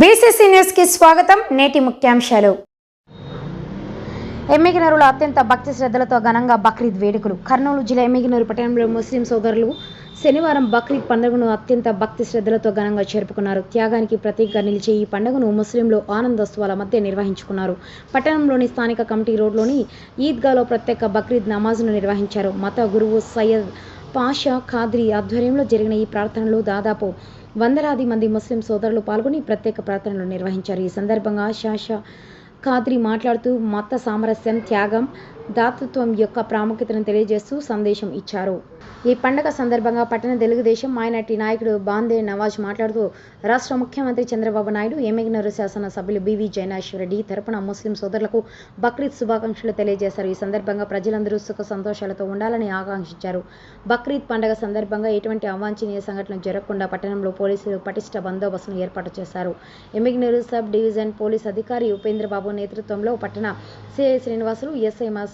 BCC న్యూస్కి స్వాగతం నేటి ముఖ్యాంశాలు ఎమ్మిగినరులో అత్యంత భక్తి శ్రద్ధలతో ఘనంగా బక్రీద్ వేడుకలు కర్నూలు జిల్లా ఎమ్మిగినూరు పట్టణంలో ముస్లిం సోదరులు శనివారం బక్రీద్ పండుగను అత్యంత భక్తి శ్రద్ధలతో ఘనంగా జరుపుకున్నారు త్యాగానికి ప్రతీకగా నిలిచే ఈ పండుగను ముస్లింలు ఆనందోత్సవాల మధ్య నిర్వహించుకున్నారు పట్టణంలోని స్థానిక కమిటీ రోడ్లోని ఈద్గాలో ప్రత్యేక బక్రీద్ నమాజ్ను నిర్వహించారు మత గురువు సయ్యద్ పాషా ఖాద్రి ఆధ్వర్యంలో జరిగిన ఈ ప్రార్థనలు దాదాపు వందలాది మంది ముస్లిం సోదరులు పాల్గొని ప్రత్యేక ప్రార్థనలు నిర్వహించారు ఈ సందర్భంగా షాషా ఖాద్రి మాట్లాడుతూ మత సామరస్యం త్యాగం దాతృత్వం యొక్క ప్రాముఖ్యతను తెలియజేస్తూ సందేశం ఇచ్చారు ఈ పండగ సందర్భంగా పట్టణ తెలుగుదేశం మైనార్టీ నాయకుడు బాందే నవాజ్ మాట్లాడుతూ రాష్ట్ర ముఖ్యమంత్రి చంద్రబాబు నాయుడు ఎమ్మెగ్నరు సభ్యులు బీవీ రెడ్డి తరపున ముస్లిం సోదరులకు బక్రీద్ శుభాకాంక్షలు తెలియజేశారు ఈ సందర్భంగా ప్రజలందరూ సుఖ సంతోషాలతో ఉండాలని ఆకాంక్షించారు బక్రీద్ పండగ సందర్భంగా ఎటువంటి అవాంఛనీయ సంఘటనలు జరగకుండా పట్టణంలో పోలీసులు పటిష్ట బందోబస్తును ఏర్పాటు చేశారు ఎమ్మెగ్నరు సబ్ డివిజన్ పోలీస్ అధికారి ఉపేంద్రబాబు నేతృత్వంలో పట్టణ సిఐ శ్రీనివాసులు ఎస్ఐ మాస్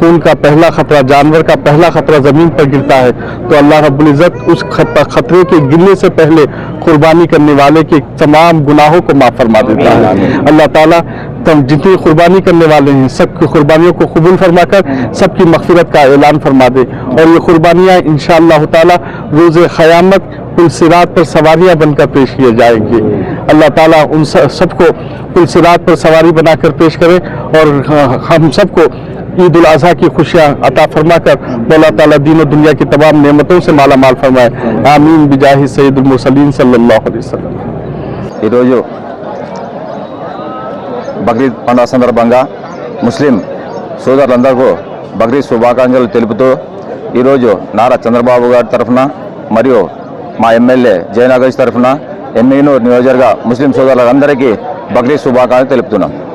خون کا پہلا خطرہ جانور کا پہلا خطرہ زمین پر گرتا ہے تو اللہ رب العزت اس خطرے کے گرنے سے پہلے قربانی کرنے والے کے تمام گناہوں کو معاف فرما دیتا ہے اللہ تعالیٰ جتنی قربانی کرنے والے ہیں سب کی قربانیوں کو قبول فرما کر سب کی مغفرت کا اعلان فرما دے اور یہ قربانیاں انشاءاللہ تعالی تعالیٰ روز قیامت پل سرات پر سواریاں بن کر پیش کیے جائیں گے اللہ تعالیٰ ان سب کو پل سرات پر سواری بنا کر پیش کرے اور ہاں، ہم سب کو عید کی کی خوشیاں عطا فرما کر تعالیٰ دین و دنیا تمام نعمتوں سے مالا مال فرمائے آمین سید المرسلین صلی اللہ علیہ وسلم ముస్లిం సోదరులందరికీ బక్రీద్ శుభాకాంక్షలు తెలుపుతూ کا نارا چندر بابو తరఫున మరియు మా ఎమ్మెల్యే ناگ తరఫున ایم నియోజకవర్గ ముస్లిం సోదరులందరికీ బక్రీద్ శుభాకాంక్షలు کا